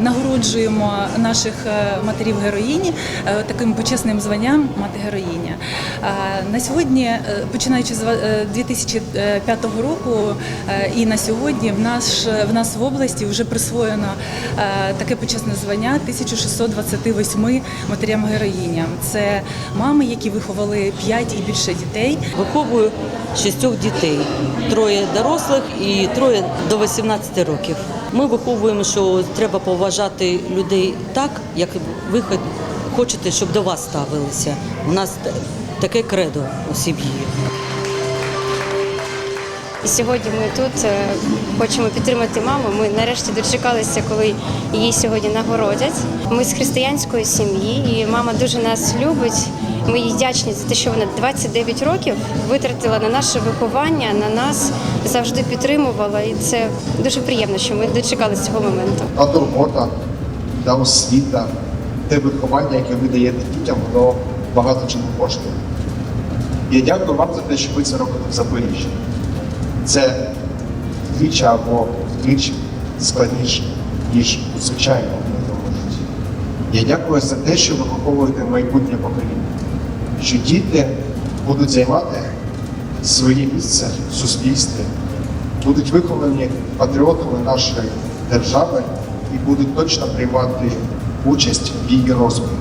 нагороджуємо наших е, матерів героїні е, таким почесним званням мати героїня. Е, На сьогодні, починаючи з ва- е, 2005 року, і на сьогодні в нас в нас в області вже присвоєно таке почесне звання 1628 матерям героїням. Це мами, які виховали 5 і більше дітей. Виховую шістьох дітей, троє дорослих і троє до 18 років. Ми виховуємо, що треба поважати людей так, як ви хочете, щоб до вас ставилися. У нас таке кредо у сім'ї. І сьогодні ми тут е, хочемо підтримати маму. Ми нарешті дочекалися, коли її сьогодні нагородять. Ми з християнської сім'ї, і мама дуже нас любить. Ми їй вдячні за те, що вона 29 років витратила на наше виховання, на нас завжди підтримувала. І це дуже приємно, що ми дочекалися цього моменту. та турбота, та освіта, те виховання, яке ви даєте дітям, воно багато чому коштує. Я дякую вам за те, що ви це робите в Запоріжжі. Це вдвічі або вдвічі складніше, ніж у звичайному житті. Я дякую за те, що ви виховуєте майбутнє покоління, що діти будуть займати своє місце в суспільстві, будуть виховані патріотами нашої держави і будуть точно приймати участь в її розвитку.